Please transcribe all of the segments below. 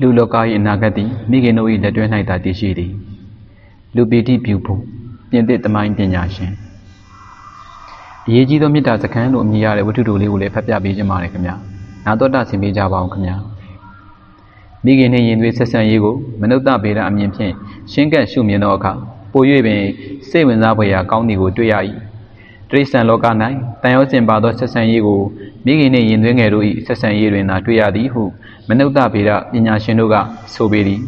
လူလောက၏အနာဂတ်သည်မိခင်တို့၏လက်တွဲ၌သာတည်ရှိသည်လူပီတိပြုဖို့ပြင်သစ်သမိုင်းပညာရှင်အရေးကြီးသောမေတ္တာစခန်းလို့အမည်ရတဲ့ဝတ္ထုတို့လေးကိုလည်းဖတ်ပြပေးခြင်းပါတယ်ခင်ဗျာနာတော်တာဆင်ပေးကြပါအောင်ခင်ဗျာမိခင်နှင့်ရင်သွေးဆက်ဆံရေးကိုမနုဿဗေဒအမြင်ဖြင့်ရှင်းကပ်ရှုမြင်သောအခါပို၍ပင်စိတ်ဝင်စားဖွယ်ရာကောင်းသည်ကိုတွေ့ရ၏ တိရစ္ဆာန်လောက၌တန်ရောစင်ပါသောဆက်ဆံရေးကိုမိခင်နှင့်ရင်သွေးငယ်တို့၏ဆက်ဆံရေးတွင်သာတွေ့ရသည်ဟုမနုဿဗေဒပညာရှင်တို့ကဆိုပေသည်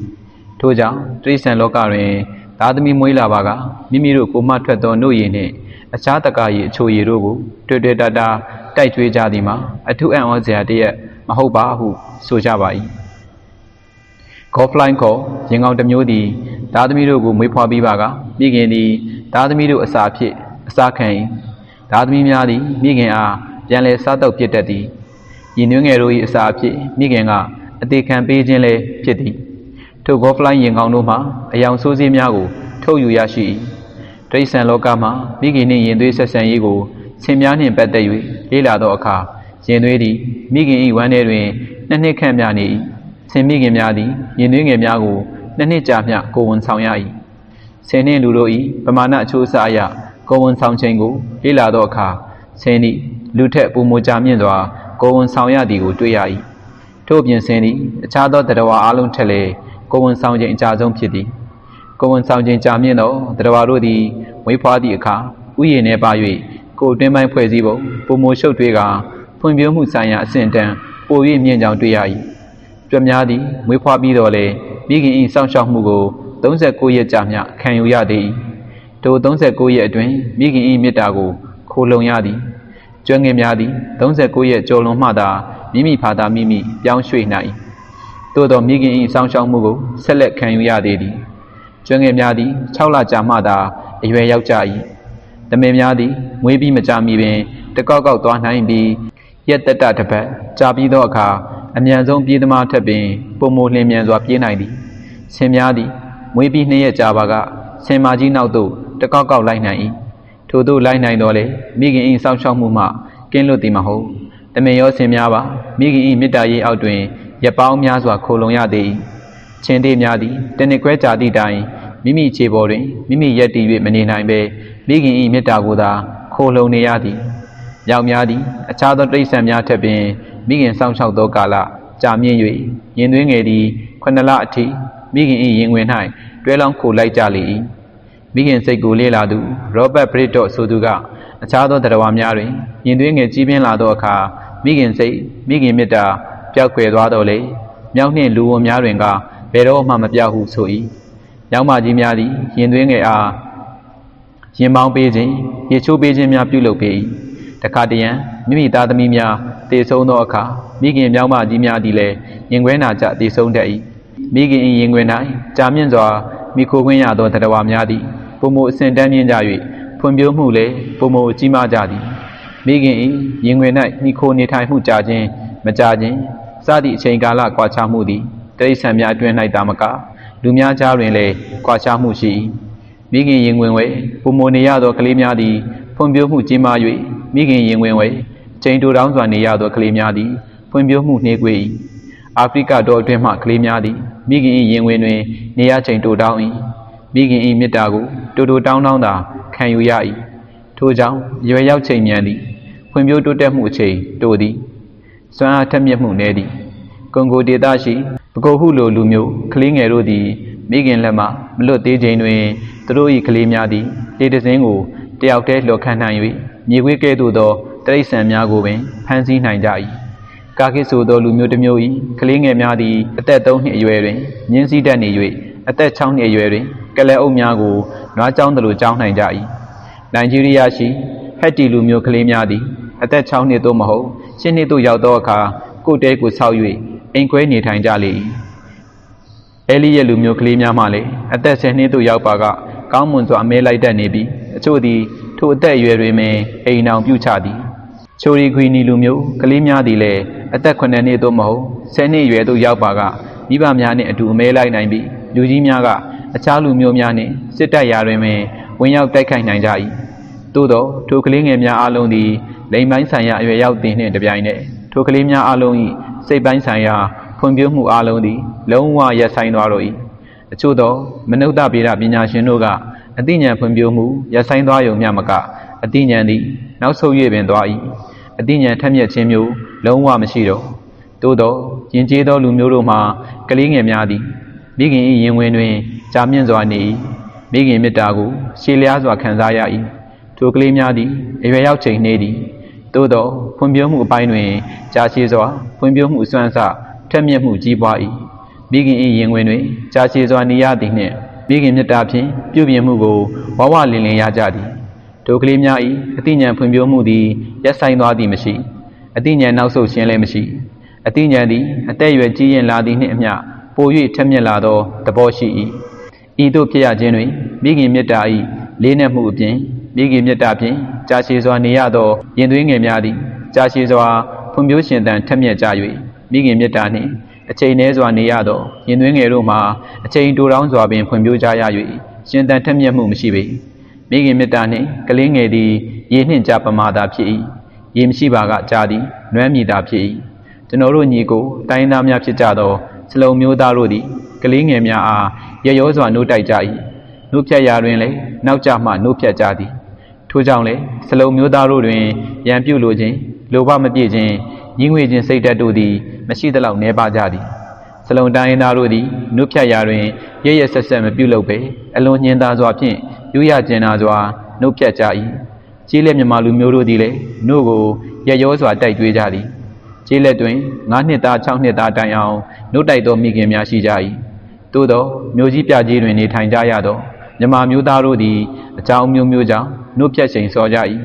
ထို့ကြောင့်တိရစ္ဆာန်လောကတွင်သားသမီးမွေးလာပါကမိမိတို့ကိုမှထွက်သောနှုတ်ရည်နှင့်အခြားတကာရည်အချိုရည်တို့ကိုတွေ့တွေ့တာတာတိုက်ကြွေးကြသည်မှာအထုအံ့ဩစရာတည်းရမဟုတ်ပါဟုဆိုကြပါ၏ဂေါဖလိုင်းခေါ်ရင်ကောင်တစ်မျိုးသည်သားသမီးတို့ကိုမွေးဖွားပြီးပါကမိခင်သည်သားသမီးတို့အစာဖြစ်အစာခံ၏ သားသမီးများသည်မိခင်အားပြန်လည်စားတော့ပြစ်တတ်သည်ရည်နွေးငယ်တို့၏အစာအဖြစ်မိခင်ကအသေးခံပေးခြင်းလည်းဖြစ်သည်ထိုဂေါဖလိုင်းရင်ကောင်တို့မှအယောင်ဆိုးစေးများကိုထုတ်ယူရရှိ၏ဒိဋ္ဌံလောကမှာမိခင်နှင့်ရင်သွေးဆက်ဆံရေးကိုဆင်များနှင့်ပတ်သက်၍လေ့လာသောအခါရင်သွေးသည်မိခင်၏ဝမ်းထဲတွင်နှစ်နှစ်ခန့်မြနေ၏ဆင်မိခင်များသည်ရင်သွေးငယ်များကိုနှစ်နှစ်ကြာမျှကိုယ်ဝန်ဆောင်ရ၏ဆင်နှင့်လူတို့၏ပမာဏအချိုးအစားအရ ကိုယ်ဝန်ဆောင်ခြင်းကိုလေ့လာသောအခါဆင်သည်လူထက်ပုံမကြမြင့်စွာကိုယ်ဝန်ဆောင်ရသည်ကိုတွေ့ရ၏ထို့ပြင်ဆင်သည်အခြားသောတရားဝါအလုံးထက်လည်းကိုယ်ဝန်ဆောင်ခြင်းအကြဆုံးဖြစ်သည်ကိုယ်ဝန်ဆောင်ခြင်းကြာမြင့်သောတရားဝါတို့သည်ဝိဖွားသည့်အခါဥယျာဉ်နှင့်ပါ၍ကိုယ်တွင်းပိုင်းဖွဲ့စည်းပုံပုံမိုရှုပ်တွေးကဖွံ့ဖြိုးမှုဆိုင်ရာအဆင့်တန်းပို၍မြင့်ကြောင်တွေ့ရ၏ကြွများသည်မွေးဖွားပြီးတော့လေမိခင်၏စောင့်ရှောက်မှုကို39ရက်ကြာမျှခံယူရသည် ထို39ရက်အတွင်းမိခင်၏မေတ္တာကိုခိုလုံရသည်ကျွမ်းငင်များသည်39ရက်ကျော်လွန်မှသာမိမိဖာသာမိမိပြောင်းရွှေ့နိုင်သို့သောမိခင်၏စောင့်ရှောက်မှုကိုဆက်လက်ခံယူရသေးသည်ကျွမ်းငင်များသည်6လကြာမှသာအရွယ်ရောက်ကြ၏တမင်များသည်မွေးပြီးမကြမီပင်တကောက်ကောက်သွားနိုင်ပြီးရက်တတတပတ်ကြာပြီးသောအခါအမြန်ဆုံးပြေးသမားထက်ပင်ပုံမလင်းမြန်စွာပြေးနိုင်သည်ဆင်များသည်မွေးပြီးနှစ်ရက်ကြာပါကဆင်မာကြီးနောက်သို့ တကောက်ကောက်လိုက်နိုင်၏ထို့သို့လိုက်နိုင်တော့လေမိခင်၏စောင့်ရှောက်မှုမှကင်းလွတ်သည်မဟုတ်တမင်ရောဆင်များပါမိခင်၏မေတ္တာရေးအောက်တွင်ရပောင်းများစွာခိုလုံရသည်ချင်းသေးများသည်တနစ်ခွဲကြာသည့်တိုင်မိမိခြေပေါ်တွင်မိမိရက်တည်၍မနေနိုင်ပဲမိခင်၏မေတ္တာကိုသာခိုလုံနေရသည်။ယောက်များသည်အခြားသောတိရစ္ဆာန်များထက်ပင်မိခင်စောင့်ရှောက်သောကာလကြာမြင့်၍ရင်သွေးငယ်သည်ခုနှစ်လအထိမိခင်၏ရင်ဝင်၌တွဲလောင်းခိုလိုက်ကြလေ၏။ မိခင်စိတ်ကိုလေ့လာသူရောဘတ်ဘရစ်တော့ဆိုသူကအခြားသောတရားဝါများတွင်ရင်သွေးငယ်ကြီးပြင်းလာသောအခါမိခင်စိတ်မိခင်မေတ္တာပျောက်ကွယ်သွားတော်လေမြောက်နှင့်လူဝန်များတွင်ကဘယ်တော့မှမပြောက်ဟုဆို၏။ယောက်မကြီးများသည်ရင်သွေးငယ်အားရင်မောင်းပေးခြင်းရေချိုးပေးခြင်းများပြုလုပ်ပေ၏တခါတရံမိမိသားသမီးများတည်ဆုံးသောအခါမိခင်မြောင်းမကြီးများသည်လည်းရင်ခွဲနာကြတည်ဆုံးတတ်၏မိခင်၏ရင်ခွဲ၌ကြာမြင့်စွာမိခိုခွင့်ရသောတရားဝါများသည် ပုံမအစဉ်တန်းမြင့်ကြ၍ဖွံ့ဖြိုးမှုလည်းပုံမကြီးမားကြသည်မိခင်၏ရင်ခွဲ၌မိခိုနေထိုင်မှုကြာခြင်းမကြာခြင်းစသည့်အချိန်ကာလကွာခြားမှုသည်တိရစ္ဆာန်များအတွင်း၌တာမကလူများကြားတွင်လည်းကွာခြားမှုရှိ၏မိခင်ရင်ဝင်ဝဲပုံမနေရသောကလေးများသည်ဖွံ့ဖြိုးမှုကြီးမား၍မိခင်ရင်ဝင်ဝဲချိန်တူတောင်းစွာနေရသောကလေးများသည်ဖွံ့ဖြိုးမှုနှေးကွေး၏အာဖရိကတော့အတွင်းမှကလေးများသည်မိခင်၏ရင်ဝင်တွင်နေရချိန်တူတောင်း၏ မိခင်၏မေတ္တာကိုတူတူတောင်းတောင်းသာခံယူရ၏ထို့ကြောင့်ရွယ်ရောက်ချိန်မြန်သည်ဖွံ့ဖြိုးတိုးတက်မှုအချိန်တိုသည်စွမ်းအားထက်မြက်မှုနည်းသည်ကွန်ဂိုဒေသရှိပကိုဟုလိုလူမျိုးကလေးငယ်တို့သည်မိခင်လက်မှမလွတ်သေးချိန်တွင်သူတို့၏ကလေးများသည်လေတစင်းကိုတယောက်တည်းလှော်ခန့်နိုင်၍မြေခွေးကဲ့သို့သောတရိษံများကိုပင်ဖမ်းဆီးနိုင်ကြ၏ကာကိဆိုသောလူမျိုးတစ်မျိုး၏ကလေးငယ်များသည်အသက်3နှစ်အရွယ်တွင်ညင်းစည်းတတ်နေ၍ အသက်6နှစ်အရွယ်တွင်ကလဲအုပ်များကိုနွားကြောင်းသလိုကြောင်းနိုင်ကြ၏နိုင်ဂျီးရီးယားရှိဟက်တီလူမျိုးကလေးများသည်အသက်6နှစ်သို့မဟုတ်7နှစ်သို့ရောက်သောအခါကိုယ်တဲကိုဆောက်၍အိမ်ခွဲနေထိုင်ကြလေ၏အဲလီရဲ့လူမျိုးကလေးများမှလည်းအသက်10နှစ်သို့ရောက်ပါကကောင်းမွန်စွာအမဲလိုက်တတ်နေပြီးအချို့သည်ထိုအသက်အရွယ်တွင်ပင်အိမ်အောင်ပြုချသည်ချိုရီခွီနီလူမျိုးကလေးများသည်လည်းအသက်9နှစ်သို့မဟုတ်10နှစ်အရွယ်သို့ရောက်ပါကမိဘများနှင့်အတူအမဲလိုက်နိုင်ပြီး လူကြီးများကအခြားလူမျိုးများနှင့်စစ်တပ်ရာတွင်ပင်ဝင်ရောက်တိုက်ခိုက်နိုင်ကြ၏သို့သောထိုကလေးငယ်များအလုံးသည်လိမ်ပိုင်းဆိုင်ရာအရွယ်ရောက်သည်နှင့်တပြိုင်နက်ထိုကလေးများအလုံး၏စိတ်ပိုင်းဆိုင်ရာဖွံ့ဖွံ့ဖြိုးမှုအလုံးသည်လုံးဝရပ်ဆိုင်းသွားတော့၏အချို့သောမနုဿဗေဒပညာရှင်တို့ကအသိဉာဏ်ဖွံ့ဖြိုးမှုရပ်ဆိုင်းသွားရုံမျှမကအသိဉာဏ်သည်နောက်ဆုတ်၍ပင်သွား၏အသိဉာဏ်ထက်မြက်ခြင်းမျိုးလုံးဝမရှိတော့သို့သောယဉ်ကျေးသောလူမျိုးတို့မှာကလေးငယ်များသည် မိခင်၏ရင်ဝင်တွင်ကြာမြင့်စွာနေ၏မိခင်မေတ္တာကိုရှေးလျားစွာခံစားရ၏ထိုကလေးများသည်အရွယ်ရောက်ချိန်နေသည်သို့သောဖွံ့ဖြိုးမှုအပိုင်းတွင်ကြာရှည်စွာဖွံ့ဖြိုးမှုအစွမ်းအစထက်မြက်မှုကြီးပွား၏မိခင်၏ရင်ဝင်တွင်ကြာရှည်စွာနေရသည်နှင့်မိခင်မေတ္တာဖြင့်ပြုပြင်မှုကိုဝဝလင်လင်ရကြသည်ထိုကလေးများ၏အသိဉာဏ်ဖွံ့ဖြိုးမှုသည်ရပ်ဆိုင်သွားသည်မရှိအသိဉာဏ်နောက်ဆုတ်ခြင်းလည်းမရှိအသိဉာဏ်သည်အသက်အရွယ်ကြီးရင်လာသည်နှင့်အမျှ ပို၍ထက်မြက်လာသောသဘောရှိ၏ဤသို့ဖြစ်ရခြင်းတွင်မိခင်မေတ္တာ၏လေးနက်မှုအပြင်မိခင်မေတ္တာဖြင့်ကြာရှည်စွာနေရသောရင်သွေးငယ်များသည်ကြာရှည်စွာဖွံ့ဖြိုးရှင်သန်ထက်မြက်ကြ၍မိခင်မေတ္တာနှင့်အချိန်နှဲစွာနေရသောရင်သွေးငယ်တို့မှာအချိန်တိုတောင်းစွာပင်ဖွံ့ဖြိုးကြရ၍ရှင်သန်ထက်မြက်မှုမရှိပေမိခင်မေတ္တာနှင့်ကလေးငယ်သည်ရေနှင့်ကြပမာသာဖြစ်၏ရေမရှိပါကကြာသည်နွမ်းမြည်သာဖြစ်၏ကျွန်တော်တို့ညီကိုတိုင်းသားများဖြစ်ကြသော စလုံမျိုးသားတို့သည်ကလေးငယ်များအားရရောစွာနှုတ်တိုက်ကြ၏နှုတ်ဖြတ်ရာတွင်လည်းနောက်ကျမှနှုတ်ဖြတ်ကြသည်ထို့ကြောင့်လည်းစလုံမျိုးသားတို့တွင်ရန်ပြုလိုခြင်းလိုဘမပြည့်ခြင်းညှင်းငွေခြင်းစိတ်ဓာတ်တို့သည်မရှိသလောက်နှဲပါကြသည်စလုံတိုင်းသားတို့သည်နှုတ်ဖြတ်ရာတွင်ရရဆက်ဆက်မပြုလုပ်ပေအလွန်ညင်သာစွာဖြင့်ယူရကျင်နာစွာနှုတ်ဖြတ်ကြ၏ကြီးလက်မြမလူမျိုးတို့သည်လည်းနှုတ်ကိုရရောစွာတိုက်ကြွေးကြသည် ကျေးလက်တွင်9နှစ်သား6နှစ်သားတိုင်အောင်နှုတ်တိုက်သောမိခင်များရှိကြ၏သို့သောမျိုးကြီးပြကြီးတွင်နေထိုင်ကြရသောမြမမျိုးသားတို့သည်အကြောင်းမျိုးမျိုးကြောင့်နှုတ်ဖြတ်ချိန်စောကြ၏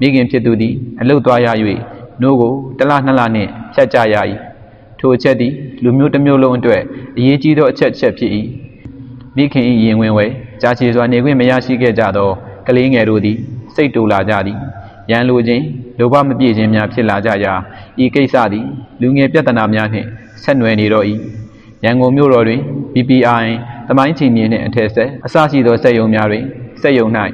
မိခင်ဖြစ်သူသည်အလုတ်သွားရ၍နှုတ်ကိုတစ်လနှစ်လနှင့်ဖြတ်ကြရ၏ထိုအချက်သည်လူမျိုးတစ်မျိုးလုံးအတွက်အရေးကြီးသောအချက်တစ်ချက်ဖြစ်၏မိခင်၏ရင်ဝင်ဝဲကြာချေစွာနေခွင့်မရရှိခဲ့ကြသောကလေးငယ်တို့သည်စိတ်တူလာကြသည် ရန်လိုခြင်းလိုဘမပြည့်ခြင်းများဖြစ်လာကြရာဤကိစ္စသည်လူငယ်ပြဿနာများနှင့်ဆက်နွယ်နေတော့၏ရန်ကုန်မြို့တော်တွင် BPI တမိုင်းချီမြင့်နှင့်အထက်ဆက်အစရှိသောစက်ယုံများတွင်စက်ယုံ၌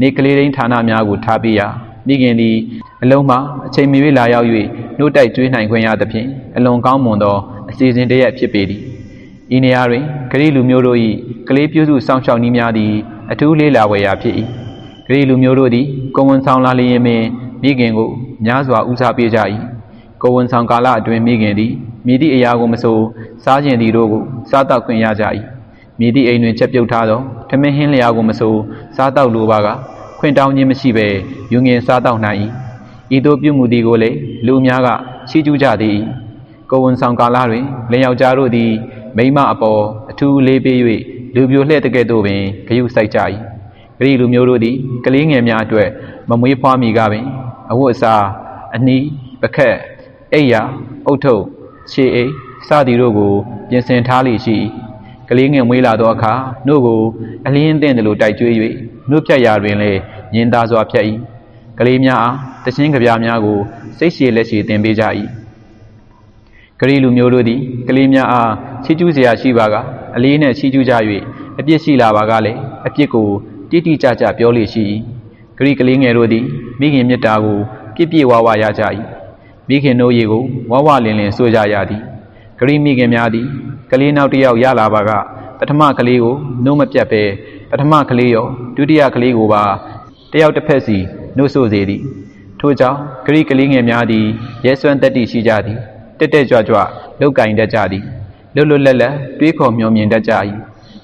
နေကလေးရင်းဌာနများကိုထားပေးရာမိခင်သည်အလုံးမှာအချိန်မီ၍လာရောက်၍နှုတ်တိုက်ကျွေးနိုင်ခွင့်ရသဖြင့်အလွန်ကောင်းမွန်သောအစီအစဉ်တစ်ရပ်ဖြစ်ပေသည်ဤနေရာတွင်ဂရိလူမျိုးတို့၏ကလေးပြုစုစောင့်ရှောက်နည်းများသည်အထူးလေးလာဝယ်ရာဖြစ်၏ ဂရိလူမျိုးတို့သည်ကိုဝန်ဆောင်လာလျင်ပင်မိခင်ကိုများစွာဦးစားပေးကြ၏ကိုဝန်ဆောင်ကာလအတွင်းမိခင်သည်မိသည့်အရာကိုမဆိုစားကျင်သည်တို့ကိုစားတောက်ခွင့်ရကြ၏မိသည့်အိမ်တွင်ချက်ပြုတ်ထားသောထမင်းဟင်းလျာကိုမဆိုစားတောက်လိုပါကခွင့်တောင်းခြင်းမရှိဘဲယူငင်စားတောက်နိုင်၏ဤသို့ပြုမှုသည်ကိုလည်းလူများကချီးကျူးကြသည်ကိုဝန်ဆောင်ကာလတွင်လင်ယောက်ျားတို့သည်မိမအပေါ်အထူးလေးပေး၍လူပြိုလှဲ့တဲ့ကဲ့သို့ပင်ဂရုစိုက်ကြ၏ ဂရိလူမျိုးတို့သည်ကလေးငယ်များအတွက်မမွေးဖွားမီကပင်အဝတ်အစားအနီးပခက်အိယာအုတ်ထုပ်ခြေအိတ်စသည်တို့ကို ပြင်ဆင်ထားလေရှိကလေးငယ်မွေးလာသောအခါနှုတ်ကိုအလင်းသင့်တယ်လို့တိုက်ကြွေး၍နှုတ်ဖြတ်ရာတွင်လည်းညင်သားစွာဖြတ်၏ကလေးများအားတခြင်းကြပြားများကိုစိတ်ရှည်လက်ရှည်တင်ပေးကြ၏ဂရီလူမျိုးတို့သည်ကလေးများအားချီးကျူးစရာရှိပါကအလေးနှင့်ချီးကျူးကြ၍အပြစ်ရှိလာပါကလည်းအပြစ်ကို တိတိကျကျပြောလေရှိ၏ဂရီကလေးငယ်တို့သည်မိခင်မြတ်တာကိုပြည့်ပြည့်ဝဝရကြ၏မိခင်တို့ရေကိုဝဝလင်လင်ဆိုကြရသည်ဂရိမိခင်များသည်ကလေးနောက်တစ်ယောက်ရလာပါကပထမကလေးကိုနှုတ်မပြတ်ပဲပထမကလေးရောဒုတိယကလေးကိုပါတယောက်တစ်ဖက်စီနှုတ်ဆိုစေသည်ထို့ကြောင့်ဂရိကလေးငယ်များသည်ရဲစွမ်းတက်တည်ရှိကြသည်တက်တက်ကြွကြွလောက်ကင်တတ်ကြသည်လွတ်လွတ်လပ်လပ်တွေးခေါ်မျှော်မြင်တတ်ကြ၏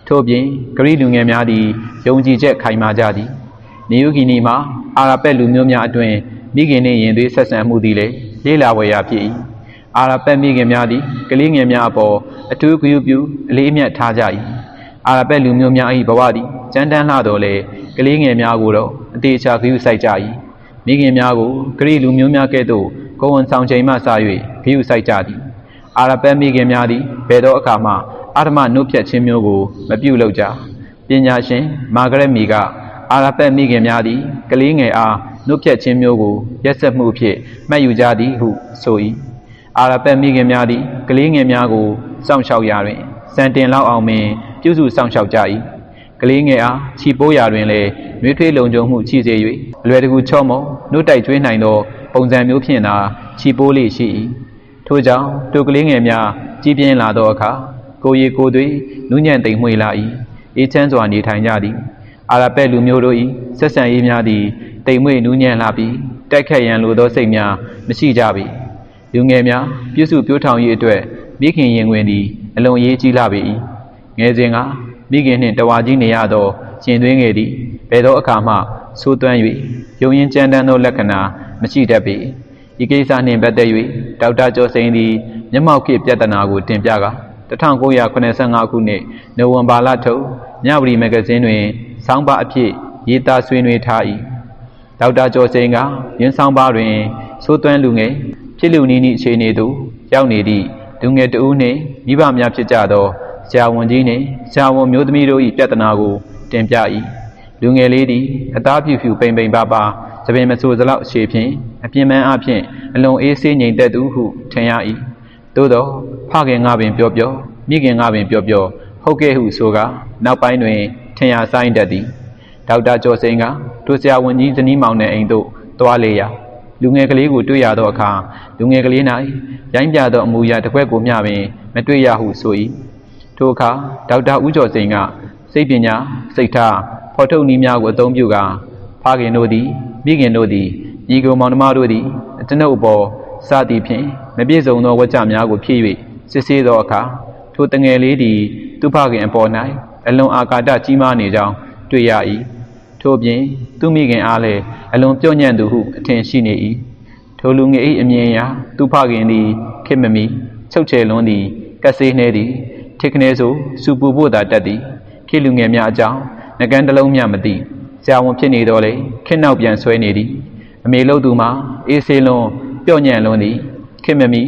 ထို့ပြင်ဂရိလူငယ်များသည်ယုံကြည်ချက်ခိုင်မာကြသည်နေယုဂီနီမှာအာရပက်လူမျိုးများအတွင်မိခင်နှင့်ရင်သွေးဆက်ဆံမှုသည်လည်းလေးလာဝယ်ရာဖြစ်၏အာရပက်မိခင်များသည်ကလေးငယ်များအပေါ်အထူးဂရုပြုအလေးအမြတ်ထားကြ၏အာရပက်လူမျိုးများ၏ဘဝသည်ကြမ်းတမ်းလှတော်လေကလေးငယ်များကိုတော့အသေးချာဂရုစိုက်ကြ၏မိခင်များကိုဂရိလူမျိုးများကဲ့သို့ကိုယ်ဝန်ဆောင်ချိန်မှစ၍ဂရုစိုက်ကြသည်အာရပက်မိခင်များသည်ဘယ်သောအခါမှ အာဓမနှုတ်ဖြတ်ခြင်းမျိုးကိုမပြုလုပ်ကြပညာရှင်မာဂရက်မီကအာရပက်မိခင်များသည်ကလေးငယ်အားနှုတ်ဖြတ်ခြင်းမျိုးကိုရက်ဆက်မှုဖြင့်မှတ်ယူကြသည်ဟုဆို၏အာရပက်မိခင်များသည်ကလေးငယ်များကိုစောင့်ရှောက်ရာတွင်စံတင်လောက်အောင်ပင်ပြုစုစောင့်ရှောက်ကြ၏ကလေးငယ်အားခြိပိုးရာတွင်လည်းနှွေးထွေးလုံခြုံမှုရှိစေ၍အလွယ်တကူချော့မောနှုတ်တိုက်ကျွေးနိုင်သော ပုံစံမျိုးဖြင့်သာခြိပိုးလေးရှိ၏ထို့ကြောင့်တူကလေးငယ်များကြီးပြင်းလာသောအခါ ကိုရီကိုသွေးနူးညံ့သိမ်မွေ့လာ၏အေးချမ်းစွာနေထိုင်ကြသည်အာရပက်လူမျိုးတို့၏ဆက်ဆံရေးများသည်တိမ်မွေ့နူးညံ့လာပြီးတိုက်ခတ်ရန်လိုသောစိတ်များမရှိကြပေလူငယ်များပြည့်စုံပြိုးထောင်ရေးအတွက်မိခင်ရင်ဝင်သည်အလွန်ရေးကြီးလာပေ၏ငယ်စဉ်ကမိခင်နှင့်တဝါကြီးနေရသောရှင်သွင်းငယ်သည်ဘယ်သောအခါမှဆိုးသွမ်း၍ယုံရင်ကြမ်းတမ်းသောလက္ခဏာမရှိတတ်ပေဤကိစ္စနှင့်ပတ်သက်၍ဒေါက်တာကျော်စိန်သည်မျက်မှောက်ခေပြဿနာကိုတင်ပြကာ 1985ခုနှစ်နိုဝင်ဘာလထုတ်မြဝတီမဂ္ဂဇင်းတွင်ဆောင်းပါအဖြစ်ရေးသားဆွေးနွေးထား၏ဒေါက်တာကျော်စိန်ကရင်းဆောင်းပါတွင်သိုးသွမ်းလူငယ်ဖြစ်လူနီးနီးအခြေအနေသို့ရောက်နေသည့်လူငယ်တဦးနှင့်မိဘများဖြစ်ကြသောဆရာဝန်ကြီးနှင့်ဆရာဝန်မျိုးသမီးတို့၏ပြဿနာကိုတင်ပြ၏လူငယ်လေးသည်အသားဖြူဖြူပိန်ပိန်ပါပါသပင်မဆိုစလောက်ရှေဖြင့်အပြင်းပန်းအဖြစ်အလွန်အေးဆေးငြိမ်သက်သူဟုထင်ရ၏ သို့သောဖခင်ငါပင်ပြောပြောမိခင်ငါပင်ပြောပြောဟုတ်ကဲ့ဟုဆိုကနောက်ပိုင်းတွင်ထင်ရဆိုင်တတ်သည်ဒေါက်တာကျော်စိန်ကတို့ဆရာဝန်ကြီးဇနီးမောင်နှင့်အိမ်သို့သွားလေရာလူငယ်ကလေးကိုတွေ့ရသောအခါလူငယ်ကလေး၌ရိုင်းပြသောအမူအရာတစ်ခွက်ကိုမျှပင်မတွေ့ရဟုဆို၏ထိုအခါဒေါက်တာဦးကျော်စိန်ကစိတ်ပညာစိတ်ထားဖော်ထုတ်နည်းများကိုအသုံးပြုကာဖခင်တို့သည်မိခင်တို့သည်ညီကောင်မောင်နှမတို့သည်အကျွန်ုပ်အပေါ် စသည်ဖြင့်မပြည့်စုံသောဝကြများကိုဖြည့်၍စစ်ဆေးသောအခါထိုတငယ်လေးသည်သူဖခင်အပေါ်၌အလွန်အာကာဒကြီးမားနေကြောင်းတွေ့ရ၏ထို့ပြင်သူမိခင်အားလည်းအလွန်ပြော့ညံ့သူဟုအထင်ရှိနေ၏ထိုလူငယ်၏အမြင်အရသူဖခင်သည်ခစ်မမီချုပ်ချယ်လွန်းသည်ကက်ဆေးနှဲသည်ထိကနေဆိုစူပူဖို့သာတတ်သည်ခေလူငယ်များအကြောင်းငကန်းတစ်လုံးမျှမသိဆရာဝန်ဖြစ်နေတော့လေခစ်နောက်ပြန်ဆွဲနေသည်အမေလို့သူမှာအေးဆေးလွန်း ပြော့ညံ့လွန်းသည်ခစ်မမီ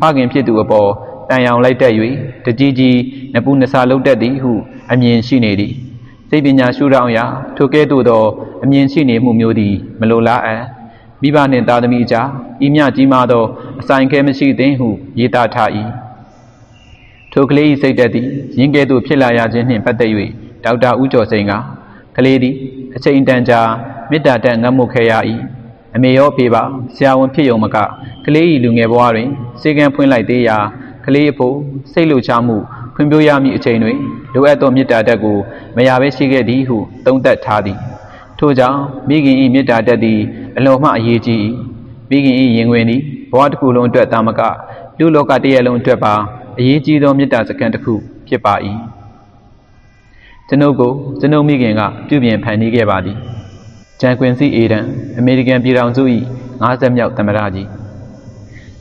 ဖခင်ဖြစ်သူအပေါ်တန်ရောင်လိုက်တက်၍တကြီးကြီးနပူနဆာလုတ်တက်သည်ဟုအမြင်ရှိနေသည်စိတ်ပညာရှုထောင့်ရာထိုကဲ့သို့သောအမြင်ရှိနေမှုမျိုးသည်မလိုလားအပ်မိဘနှင့်သားသမီးအကြားဤမြကြီးမားသောအဆိုင်ခဲမရှိသင်ဟုရေးသားထား၏ထိုကလေး၏စိတ်သက်သည်ရင်းကဲ့သို့ဖြစ်လာရခြင်းနှင့်ပတ်သက်၍ဒေါက်တာဦးကျော်စိန်ကကလေးသည်အချိန်တန်ကြာမေတ္တာတက်ငတ်မှုခဲ့ရ၏ အမေရောဖေပါဆရာဝန်ဖြစ်ယုံမကကလေး၏လူငယ်ဘဝတွင်စေကံဖွင့်လိုက်သေးရာကလေးအဖို့စိတ်လှုပ်ရှားမှုဖွံ့ဖြိုးရမည့်အချိန်တွင်လိုအပ်သောမေတ္တာတက်ကိုမရဘဲရှိခဲ့သည်ဟုသုံးသပ်ထားသည်ထို့ကြောင့်မိခင်၏မေတ္တာတက်သည်အလွန်မှအရေးကြီး၏မိခင်၏ရင်ဝင်သည်ဘဝတစ်ခုလုံးအတွက်တာမကလူလောကတစ်ရက်လုံးအတွက်ပါအရေးကြီးသောမေတ္တာစကားတစ်ခုဖြစ်ပါ၏ကျွန်ုပ်ကိုကျွန်ုပ်မိခင်ကပြုပြင်ဖန်တီးခဲ့ပါသည် ဂျန်ကွင်စီအေဒန်အမေရိကန်ပြည်ထောင်စု၏50မြောက်သမ္မတကြီး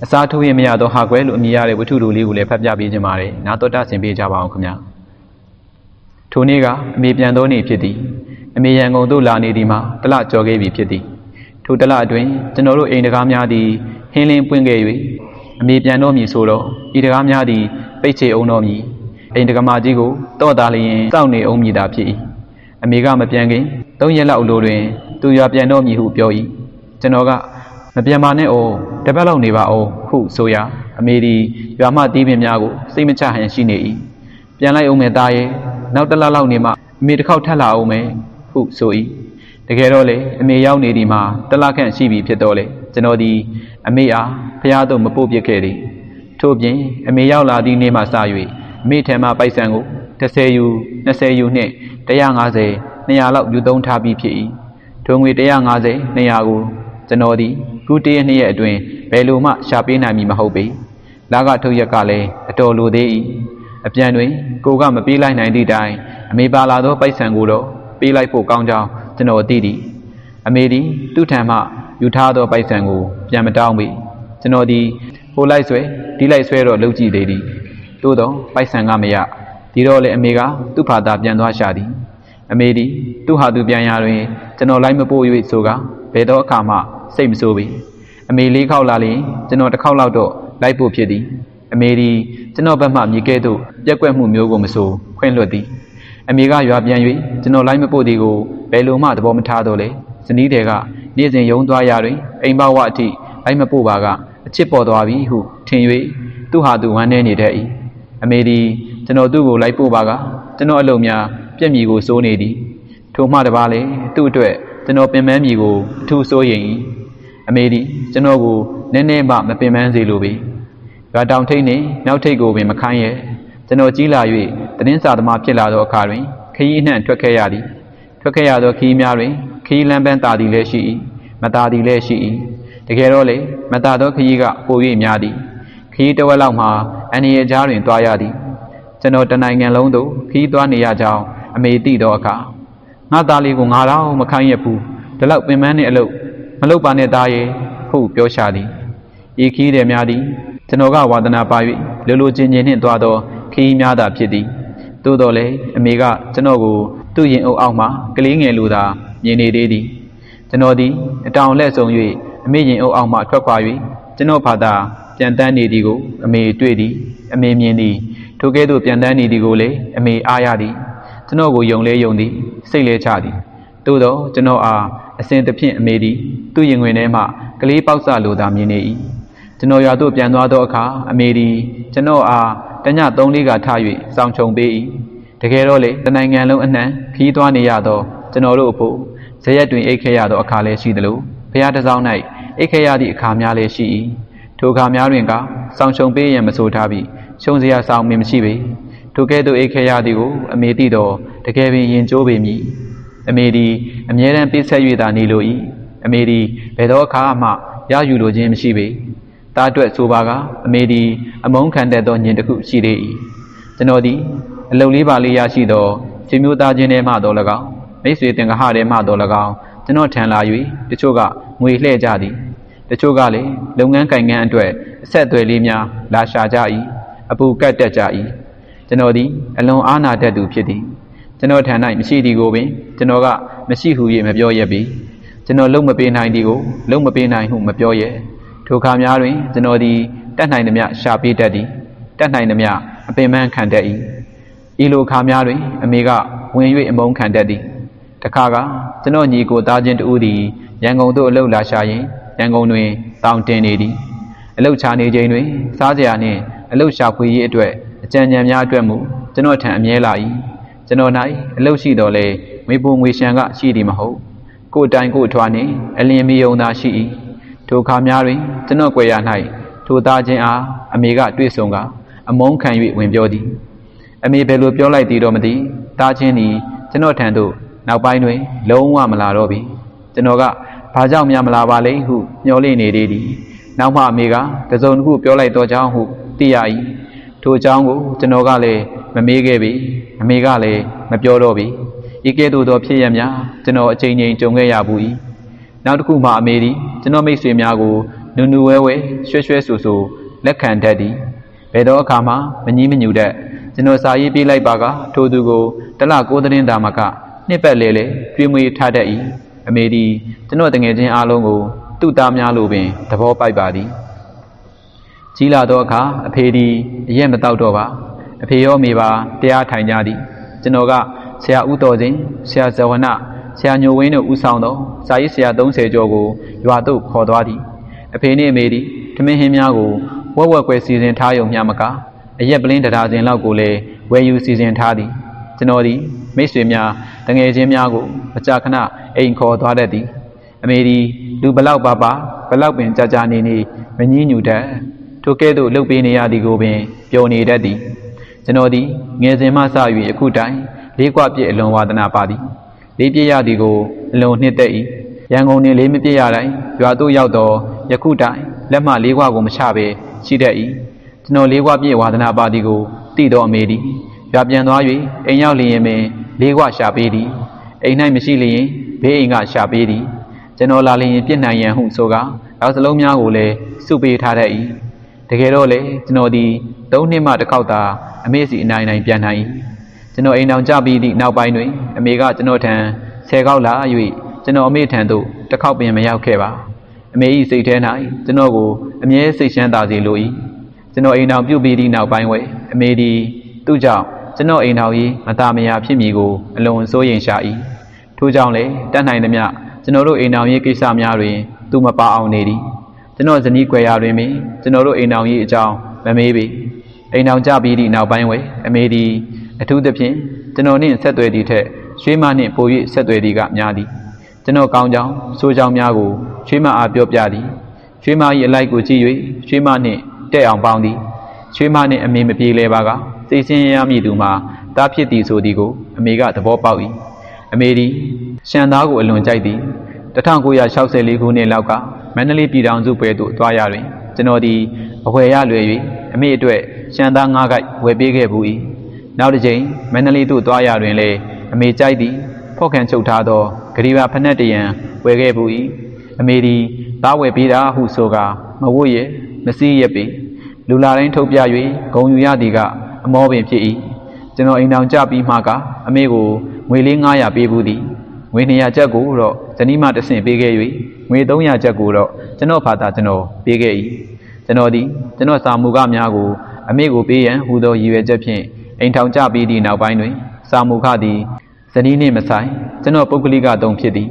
အစားထိုးရင်မရသောဟာကွဲလို့အမည်ရတဲ့ဝတ္ထုတို့လေးကိုလည်းဖတ်ပြပေးခြင်းပါတယ်နာတော်တာဆင်ပေးကြပါအောင်ခင်ဗျာထိုနေ့ကအမေပြန်သောနေ့ဖြစ်သည်အမေရန်ကုန်သို့လာနေသည်မှာတလကြော်ခဲ့ပြီဖြစ်သည်ထိုတလအတွင်းကျွန်တော်တို့အိမ်တကားများသည်ဟင်းလင်းပွင့်ခဲ့၍အမေပြန်တော့မည်ဆိုတော့ဤတကားများသည်ပိတ်ချေအောင်တော်မည်အိမ်တကမာကြီးကိုတော့တာလျင်စောင့်နေအောင်မည်သာဖြစ်၏အမေကမပြန်ခင်သုံးရက်လောက်လိုတွင် သူရွာပြန်တော့မည်ဟုပြော၏ကျွန်တော်ကမပြန်ပါနဲ့အိုးတပတ်လောက်နေပါအိုးဟုဆိုရာအမေဒီရွာမတီးပင်များကိုစိတ်မချဟန်ရှိနေ၏ပြန်လိုက်အောင်မယ်သားရဲ့နောက်တစ်လလောက်နေမှအမေတစ်ခေါက်ထပ်လာအောင်မယ်ဟုဆို၏တကယ်တော့လေအမေရောက်နေဒီမှာတလခန့်ရှိပြီဖြစ်တော့လေကျွန်တော်ဒီအမေအားဖះသို့မပို့ပြခဲ့သည်ထို့ပြင်အမေရောက်လာသည့်နေ့မှစ၍အမေထဲမှပိုက်ဆံကို10ယူ20ယူနှင့်150 200လောက်ယူသုံးထားပြီးဖြစ်၏ ထိုငွေ150 200ကိုကျွန်တော်သည်ခုတရက်နှစ်ရက်အတွင်းဘယ်လိုမှရှာပေးနိုင်မည်မဟုတ်ပေလာကထုတ်ရက်ကလည်းအတော်လိုသေး၏အပြန်တွင်ကိုကမပေးလိုက်နိုင်သည့်တိုင်အမေပါလာသောပိုက်ဆံကိုတော့ပေးလိုက်ဖို့ကောင်းကြောင်းကျွန်တော်သိသည်အမေသည်သူ့ထံမှယူထားသောပိုက်ဆံကိုပြန်မတောင်းပေကျွန်တော်သည်ဟိုလိုက်ဆွဲဒီလိုက်ဆွဲတော့လုပ်ကြည့်သေးသည်သို့တော့ပိုက်ဆံကမရဒီတော့လေအမေကသူ့ဖာသာပြန်သွားရှာသည်အမေသည်သူ့ဟာသူပြန်ရတွင် ကျွန်တော်လိုက်မပို့၍ဆိုကဘယ်တော့အခါမှစိတ်မဆိုးပေအမေလေးခေါက်လာရင်ကျွန်တော်တစ်ခေါက်လောက်တော့လိုက်ဖို့ဖြစ်သည်အမေဒီကျွန်တော်ဘက်မှမြေကဲ့သို့ပြက်ကွက်မှုမျိုးကိုမဆိုခွင့်လွှတ်သည်အမေကရွာပြန်၍ကျွန်တော်လိုက်မပို့သည်ကိုဘယ်လိုမှသဘောမထားတော့လေဇနီးတွေကနေ့စဉ်ယုံသွားရတွင်အိမ်ဘဝအထိလိုက်မပို့ပါကအချစ်ပေါ်သွားပြီဟုထင်၍သူ့ဟာသူဝမ်းနေနေတတ်၏အမေဒီကျွန်တော်သူ့ကိုလိုက်ပို့ပါကကျွန်တော်အလုပ်များပြက်မြီကိုစိုးနေသည် ထိုမှတပါလေသူ့အတွက်ကျွန်တော်ပင်ပန်းမြီကိုအထူးစိုးရိမ်၏အမေဒီကျွန်တော်ကိုနည်းနည်းမှမပင်ပန်းစေလိုပေရွာတောင်ထိပ်နှင့်နောက်ထိပ်ကိုပင်မခိုင်းရဲ့ကျွန်တော်ကြီးလာ၍တင်းစာသမားဖြစ်လာသောအခါတွင်ခရီးနှံ့ထွက်ခဲ့ရသည်ထွက်ခဲ့ရသောခရီးများတွင်ခရီးလမ်းပန်းတာသည်လည်းရှိ၏မတာသည်လည်းရှိ၏တကယ်တော့လေမတာသောခရီးကပို၍များသည်ခရီးတစ်ဝက်လောက်မှာအန်ရီရဲ့ကြားတွင်တွားရသည်ကျွန်တော်တနိုင်ငံလုံးသို့ခရီးသွားနေရကြောင်းအမေသိသောအခါ ငါသားလေးကိုငါတော့မခိုင်းရဘူးဒီလောက်ပင်ပန်းနေအလုပ်မလုပ်ပါနဲ့သားရဲ့ဟုပြောရှာသည်ဤခီးတယ်များသည်ကျွန်တော်ကဝါသနာပါ၍လိုလိုချင်းချင်းနှင့်သွားသောခီးများသာဖြစ်သည်သို့တော်လည်းအမေကကျွန်တော်ကိုသူ့ရင်အုပ်အောက်မှကလေးငယ်လိုသာမြင်နေသေးသည်ကျွန်တော်သည်အတောင်လက်ဆုံ၍အမေရင်အုပ်အောက်မှထွက်ခွာ၍ကျွန်တော်ဘာသာပြန်တန်းနေသည်ကိုအမေတွေ့သည်အမေမြင်သည်ထိုကဲ့သို့ပြန်တန်းနေသည်ကိုလည်းအမေအားရသည် ကျွန်တော်ကိုယုံလဲယုံသည်စိတ်လဲချသည်သို့သောကျွန်တော်အားအစဉ်တစ်ဖြင့်အမေသည်သူ့ရင်ဝင်ထဲမှကလေးပေါက်စလိုသာမြင်နေ၏ကျွန်တော်ရွာသို့ပြန်သွားသောအခါအမေသည်ကျွန်တော်အားတည၃လေးကထား၍စောင့်ချုံပေး၏တကယ်တော့လေတနိုင်ငံလုံးအနှံခီးသွားနေရသောကျွန်တော်တို့အဖို့ဇရက်တွင်အိတ်ခဲ့ရသောအခါလည်းရှိသလိုဘုရားတစ်စောင်း၌အိတ်ခဲ့ရသည့်အခါများလည်းရှိ၏ထိုအခါများတွင်ကစောင့်ချုံပေးရန်မဆိုထားပြီးရှုံစရာဆောင်မင်မရှိပေ ထိုကဲ့သို့အိတ်ခဲ့ရသည်ကိုအမေသိတော့တကယ်ပင်ရင်ကျိုးပေမည်အမေသည်အမြဲတမ်းပြည့်ဆက်၍သာနေလို၏အမေသည်ဘယ်တော့အခါမှရယူလိုခြင်းမရှိပေတားအတွက်ဆိုပါကအမေသည်အမုန်းခံတတ်သောညင်တစ်ခုရှိသေး၏ကျွန်တော်သည်အလုပ်လေးပါလေးရရှိသောဆွေမျိုးသားချင်းထဲမှတော့၎င်းမိတ်ဆွေတင်ကဟထဲမှတော့၎င်းကျွန်တော်ထံလာ၍တချို့ကငွေလှည့်ကြသည်တချို့ကလည်းလုပ်ငန်းကိုင်ငန်းအတွက်အဆက်အသွယ်လေးများလာရှာကြ၏အပူကတ်တက်ကြ၏ ကျွန်တော်သည်အလွန်အားနာတတ်သူဖြစ်သည်ကျွန်တော်ထံ၌မရှိသည်ကိုပင်ကျွန်တော်ကမရှိဟု၍မပြောရပြီကျွန်တော်လုံမပေးနိုင်သည်ကိုလုံမပေးနိုင်ဟုမပြောရထိုခါများတွင်ကျွန်တော်သည်တတ်နိုင်သမျှရှာပေးတတ်သည်တတ်နိုင်သမျှအပင်ပန်းခံတတ်၏ဤလိုခါများတွင် အမေကဝင်၍အမုန်းခံတတ်သည်တခါကကျွန်တော်ညီကိုသားချင်းတူသည်ရန်ကုန်သို့အလုပ်လာရှာရင်ရန်ကုန်တွင်တောင်တင်နေသည်အလုပ်ချနေချိန်တွင် စားစရာနှင့်အလုပ်ရှာဖွေရေးအတွက်အ ကြံဉာဏ်များအတွက်မူကျွန်တော်ထံအမြဲလာ၏ကျွန်တော်၌အလုပ်ရှိတော်လဲငွေပုံငွေရှံကရှိသည်မဟုတ်ကိုယ်တိုင်ကိုယ်ထွားနှင့်အလင်းမီယုံသာရှိ၏ထိုခါများတွင်ကျွန်တော်ကြွယ်ရ၌ထိုသားချင်းအားအမေကတွေ့ဆုံကအမုန်းခံ၍ဝင်ပြောသည်အမေဘယ်လိုပြောလိုက်သည်တော့မသိသားချင်းသည်ကျွန်တော်ထံသို့နောက်ပိုင်းတွင် လုံးဝမလာတော့ပြီကျွန်တော်ကဘာကြောင့်များမလာပါလိမ့်ဟုမျှော်လင့်နေသေးသည်နောက်မှအမေကတစုံတစ်ခုပြောလိုက်တော့ကြောင်းဟုသိရ၏ ထိုအကြောင်းကိုကျွန်တော်ကလည်းမမေးခဲ့ပြီအမေကလည်းမပြောတော့ပြီဤကဲ့သို့သောဖြစ်ရများကျွန်တော်အချိန်ချင်းကြုံခဲ့ရဘူး၏နောက်တစ်ခုမှအမေသည်ကျွန်တော်မိတ်ဆွေများကိုနူနူဝဲဝဲရွှဲရွှဲဆူဆူလက်ခံတတ်သည်ဘယ်တော့အခါမှမငြီးမညူတတ်ကျွန်တော်စာရေးပေးလိုက်ပါကထိုသူကိုတလကိုးသတင်းသားမကနှစ်ပတ်လေလေကျွေးမွေးထားတတ်၏အမေသည်ကျွန်တော်တငယ်ချင်းအားလုံးကိုသူ့သားများလိုပင်သဘောပိုက်ပါသည် ကြီးလာသောအခါအဖေသည်အရက်မတောက်တော့ပါအဖေရောမိပါတရားထိုင်ကြသည်ကျွန်တော်ကဆရာဦးတော်ချင်းဆရာဇဝနဆရာညိုဝင်းတို့ဦးဆောင်သောစာရေးဆရာ30ကျော်ကိုရွာသို့ခေါ်သွားသည်အဖေနှင့်အမေသည်ထမင်းဟင်းများကိုဝက်ဝက်ကွယ်စီစဉ်ထားရုံမျှမကအရက်ပလင်းတရားစဉ်လောက်ကိုလည်းဝယ်ယူစီစဉ်ထားသည်ကျွန်တော်သည်မိတ်ဆွေများတငယ်ချင်းများကိုမကြာခဏအိမ်ခေါ်သွားတတ်သည်အမေသည်လူဘလောက်ပါပါဘလောက်ပင်ကြာကြာနေနေမငြင်းညူတတ် ထိုကဲ့သို့လှုပ်ပေးနေရသည်ကိုပင်ပျော်နေတတ်သည်ကျွန်တော်သည်ငယ်စဉ်မှစ၍အခုတိုင်လေးကွပြည့်အလွန်ဝါဒနာပါသည်လေးပြည့်ရသည်ကိုအလွန်နှစ်သက်၏ရန်ကုန်တွင်လေးမပြည့်ရတိုင်းရွာသို့ရောက်တော့ယခုတိုင်လက်မှလေးကွကိုမချဘဲရှိတတ်၏ကျွန်တော်လေးကွပြည့်ဝါဒနာပါသည်ကိုသိတော်အမေသည်ရွာပြန်သွား၍အိမ်ရောက်လျင်ပင်လေးကွရှာပေးသည်အိမ်၌မရှိလျင်ဘေးအိမ်ကရှာပေးသည်ကျွန်တော်လာလျင်ပြစ်နိုင်ရန်ဟုဆိုကာနောက်စလုံးများကိုလည်းစုပေးထားတတ်၏ တကယ်တော့လေကျွန်တော်ဒီ၃နှစ်မှတစ်ခေါက်သာအမေစီအနိုင်နိုင်ပြန်နိုင်၏ကျွန်တော်အိမ်အောင်ကြပြီးသည့်နောက်ပိုင်းတွင်အမေကကျွန်တော်ထံဆယ်ခေါက်လာ၍ကျွန်တော်အမေထံသို့တစ်ခေါက်ပင်မရောက်ခဲ့ပါအမေ၏စိတ်ထဲ၌ကျွန်တော်ကိုအမြဲစိတ်ရှမ်းသာစေလို၏ကျွန်တော်အိမ်အောင်ပြုတ်ပြီးသည့်နောက်ပိုင်းဝဲအမေသည်သူ့ကြောင့်ကျွန်တော်အိမ်တော်ကြီးမသားမယာဖြစ်မည်ကိုအလွန်စိုးရိမ်ရှာ၏ထို့ကြောင့်လေတတ်နိုင်သမျှကျွန်တော်တို့အိမ်တော်ကြီးကိစ္စများတွင်သူမပါအောင်နေသည် ကျွန်တော်ဇနီးကွယ်ရာတွင်ပင်ကျွန်တော်တို့အိမ်တော်ကြီးအကြောင်းမမေးပေအိမ်တော်ကြပြီးသည့်နောက်ပိုင်းဝဲအမေသည်အထူးသဖြင့်ကျွန်တော်နှင့်ဆက်သွယ်သည့်ထက်ရွှေမနှင့်ပို၍ဆက်သွယ်သည်ကများသည်ကျွန်တော်ကောင်းကြောင်းဆိုးကြောင်းများကိုရွှေမအားပြောပြသည်ရွှေမ၏အလိုက်ကိုကြည့်၍ရွှေမနှင့်တဲ့အောင်ပေါင်းသည်ချွေးမနှင့်အမေမပြေလဲပါကစိတ်ဆင်းရဲမည်သူမှာတားဖြစ်သည်ဆိုသည်ကိုအမေကသဘောပေါက်၏အမေသည်ရှန်သားကိုအလွန်ကြိုက်သည်1964ခုနှစ်လောက်က မန္တလေးပြည်ထောင်စုပွဲသို့သွားရတွင်ကျွန်တော်သည်အဝယ်ရလွယ်၍အမေအတွက်ရှန်သား၅ကိုက်ဝယ်ပေးခဲ့ဘူး၏နောက်တစ်ကြိမ်မန္တလေးသို့သွားရတွင်လည်းအမေကြိုက်သည်ဖောက်ခံချုပ်ထားသောဂရီဘာဖက်နှက်တရံဝယ်ခဲ့ဘူး၏အမေသည်သားဝယ်ပေးတာဟုဆိုကာမဝတ်ရမစည်းရပေလူလာတိုင်းထုတ်ပြ၍ဂုံယူရသည်ကအမောပင်ဖြစ်၏ကျွန်တော်အိမ်တော်ကြပြီးမှကအမေကိုငွေလေး900ပေးဘူးသည်ငွေ200ကျပ်ကိုတော့ဇနီးမတဆင့်ပေးခဲ့၍ ငွေ300ကျပ်ကိုတော့ကျွန်တော်ဖာသာကျွန်တော်ပေးခဲ့၏ကျွန်တော်သည်ကျွန်တော်စာမှုကများကိုအမေကိုပေးရန်ဟူသောရည်ရွယ်ချက်ဖြင့်အိမ်ထောင်ကြပြီးသည့်နောက်ပိုင်းတွင်စာမှုခသည်ဇနီးနှင့်မဆိုင်ကျွန်တော်ပုဂ္ဂလိကတုံဖြစ်သည်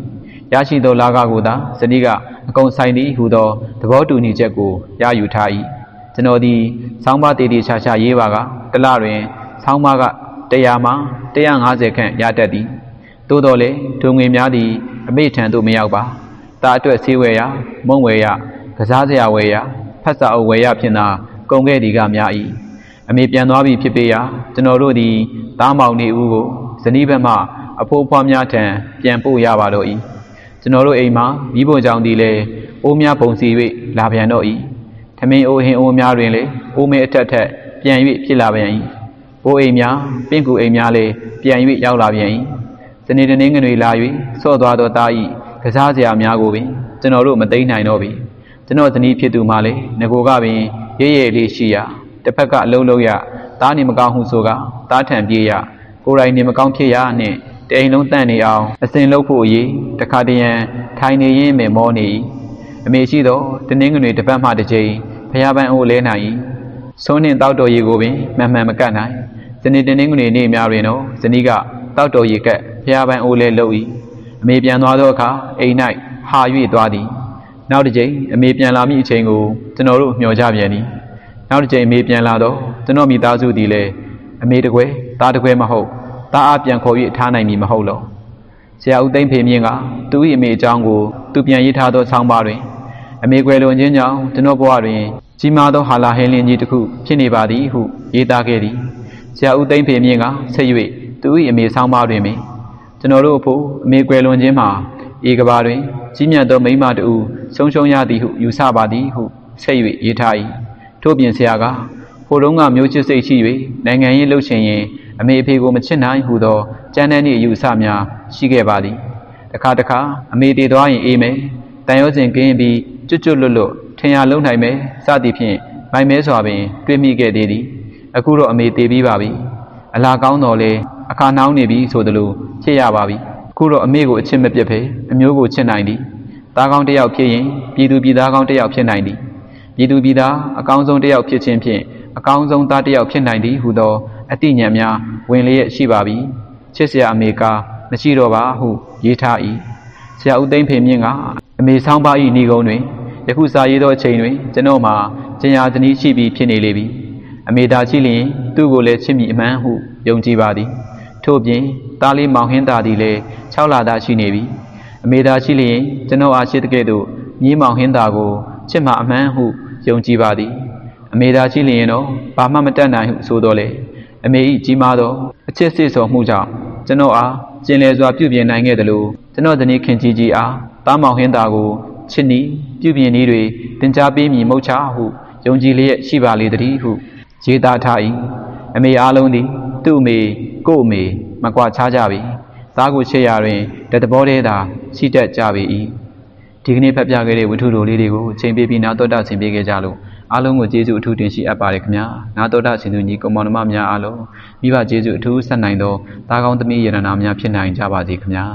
ရရှိသောလာကကိုသာဇနီးကအကုန်ဆိုင်သည်ဟူသောသဘောတူညီချက်ကိုရယူထား၏ကျွန်တော်သည်ဆောင်းပါးတည်တည်ချာချာရေးပါကတလတွင်ဆောင်းပါးက100မှ150ခန့်ရတတ်သည်သို့တော်လည်းဒုံငွေများသည်အမိထံသို့မရောက်ပါ တာအတွက်ဆေးဝယ်ရမုံဝယ်ရကစားစရာဝယ်ရဖတ်စာအုပ်ဝယ်ရဖြင့်သာကုန်ခဲ့သည်ကများ၏အမေပြန်သွားပြီဖြစ်ပေရာကျွန်တော်တို့သည်တားမောင်နေဦးကိုဇနီးဘက်မှအဖိုးဖွားများထံပြန်ပို့ရပါတော့၏ကျွန်တော်တို့အိမ်မှာမိဖို့ကြောင့်သည်လည်းအိုးများပုံစီ၍လာပြန်တော့၏ထမင်းအိုးဟင်းအိုးများတွင်လည်းအိုးမဲအထက်ထက်ပြန်၍ဖြစ်လာပြန်၏ဘိုးအိမ်များပင့်ကူအိမ်များလည်းပြန်၍ရောက်လာပြန်၏ဇနေတနင်းငွေလာ၍ဆော့သွားသောတာ၏ ကစားစရာများကိုပင်ကျွန်တော်တို့မသိနိုင်တော့ပြီကျွန်တော်ဇနီးဖြစ်သူမှလည်းငကိုကပင်ရဲရဲလေးရှိရာတစ်ဖက်ကအလုံးလုံးရသားနေမကောင်းဟုဆိုကသားထံပြေးရကိုယ်တိုင်နေမကောင်းဖြစ်ရနှင့်တအိမ်လုံးတန့်နေအောင်အစဉ်လုပ်ဖို့အရေးတခါတရံထိုင်နေရင်းမယ်မောနေ၏အမေရှိသောတနင်းငွေတစ်ပတ်မှတစ်ချိန်ဖျားပန်းအိုးလဲနိုင်၏ဆုံးနှင့်တောက်တော်ရီကိုပင်မှန်မှန်မကတ်နိုင်ဇနီးတနင်းငွေနေ့များတွင်တော့ဇနီးကတောက်တော်ရီကက်ဖျားပန်းအိုးလဲလုပ်၏ အမေပြန်သွားသောအခါအိမ်၌ဟာ၍သွားသည်နောက်တစ်ချိန်အမေပြန်လာမည့်အချိန်ကိုကျွန်တော်တို့မျှော်ကြပြန်သည်နောက်တစ်ချိန်အမေပြန်လာတော့ကျွန်တော်မိသားစုသည်လည်းအမေတကွယ်သားတကွယ်မဟုတ်သားအပြန်ခေါ်၍ထားနိုင်မည်မဟုတ်လောဆရာဦးသိမ့်ဖေမြင့်ကသူ၏အမေအကြောင်းကိုသူပြန်ရေးထားသောဆောင်းပါးတွင်အမေကွယ်လွန်ခြင်းကြောင့်ကျွန်တော်ဘဝတွင်ကြီးမားသောဟာလာဟင်းလင်းကြီးတစ်ခုဖြစ်နေပါသည်ဟုရေးသားခဲ့သည်ဆရာဦးသိမ့်ဖေမြင့်ကဆက်၍သူ၏အမေဆောင်းပါးတွင်ပင် ကျွန်တော်တို့အဖို့အမေကွယ်လွန်ခြင်းမှာဧကဘာတွင်ကြီးမြတ်သောမိမတဦးဆုံးရှုံးရသည်ဟုယူဆပါသည်ဟုဆက်၍ရေးထား၏ထို့ပြင်ဆရာကဟိုတုန်းကမျိုးချစ်စိတ်ရှိ၍နိုင်ငံရေးလှုပ်ရှင်ရင်အမေအဖေကိုမချစ်နိုင်ဟုသောကြမ်းတမ်းသည့်အယူအဆများရှိခဲ့ပါသည်တခါတခါအမေတည်သွားရင်အေးမယ်တန်ရောစင်ကင်းပြီးကျွတ်ကျွတ်လွတ်လွတ်ထင်ရလုံးနိုင်မယ်စသည်ဖြင့်မိုင်မဲစွာပင် တွေးမိခဲ့သေးသည်အခုတော့အမေတည်ပြီးပါပြီအလားကောင်းတော်လဲ အခါနှောင်းနေပြီဆိုသလိုဖြစ်ရပါပြီအခုတော့အမေကိုအချစ်မပြတ်ဖဲအမျိုးကိုချစ်နိုင်သည်သားကောင်းတစ်ယောက်ဖြစ်ရင်ပြည်သူပြည်သားကောင်းတစ်ယောက်ဖြစ်နိုင်သည်ပြည်သူပြည်သားအကောင်းဆုံးတစ်ယောက်ဖြစ်ခြင်းဖြင့်အကောင်းဆုံးသားတစ်ယောက်ဖြစ်နိုင်သည်ဟုသောအတိညာဉ်များဝင်လျက်ရှိပါပြီချစ်စရာအမေကမရှိတော့ပါဟုရေးထား၏ဆရာဦးသိန်းဖေမြင့်ကအမေဆောင်ပါ၏ဏီကုန်းတွင်ယခုစာရေးသောအချိန်တွင်ကျွန်တော်မှာကျင်ညာဇနီးရှိပြီးဖြစ်နေလေပြီအမေသာရှိလျင်သူ့ကိုလည်းချစ်မိအမှန်ဟုယုံကြည်ပါသည် ထို့ပြင်သားလေးမောင်ဟင်းသားသည်လည်း6လသားရှိနေပြီအမေသာရှိလျင်ကျွန်တော်အားရှိတဲ့ကဲ့သို့မြေးမောင်ဟင်းသားကိုချစ်မှအမှန်ဟုယုံကြည်ပါသည်အမေသာရှိလျင်တော့ဘာမှမတတ်နိုင်ဟုဆိုတော့လေအမေ၏ကြီးမားသောအချစ်စစ်စော်မှုကြောင့်ကျွန်တော်အားကျင်လည်စွာပြုပြင်နိုင်ခဲ့တယ်လို့ကျွန်တော်ဇနီးခင်ကြီးကြီးအားတားမောင်ဟင်းသားကိုချစ်နီးပြုပြင်နည်းတွေတင် जा ပေးမည်မဟုတ်ချဟုယုံကြည်လျက်ရှိပါလေတည်းဟုရေးသားထား၏အမေအားလုံးသည် သူ့အမေကို့အမေမကွာခြားကြပြီသားကိုချစ်ရတွင်တတဘောတည်းသာရှိတတ်ကြပေ၏ဒီကနေ့ဖတ်ပြခဲ့တဲ့ဝတ္ထုတော်လေးတွေကိုချိန်ပေးပြီးနာတော်တာဆင်ပေးခဲ့ကြလို့အားလုံးကိုကျေးဇူးအထူးတင်ရှိအပ်ပါတယ်ခင်ဗျာနာတော်တာရှင်သူညီကောင်မောင်နှမများအားလုံးမိဘကျေးဇူးအထူးဆက်နိုင်သောသားကောင်းသမီးယရနာများဖြစ်နိုင်ကြပါစေခင်ဗျာ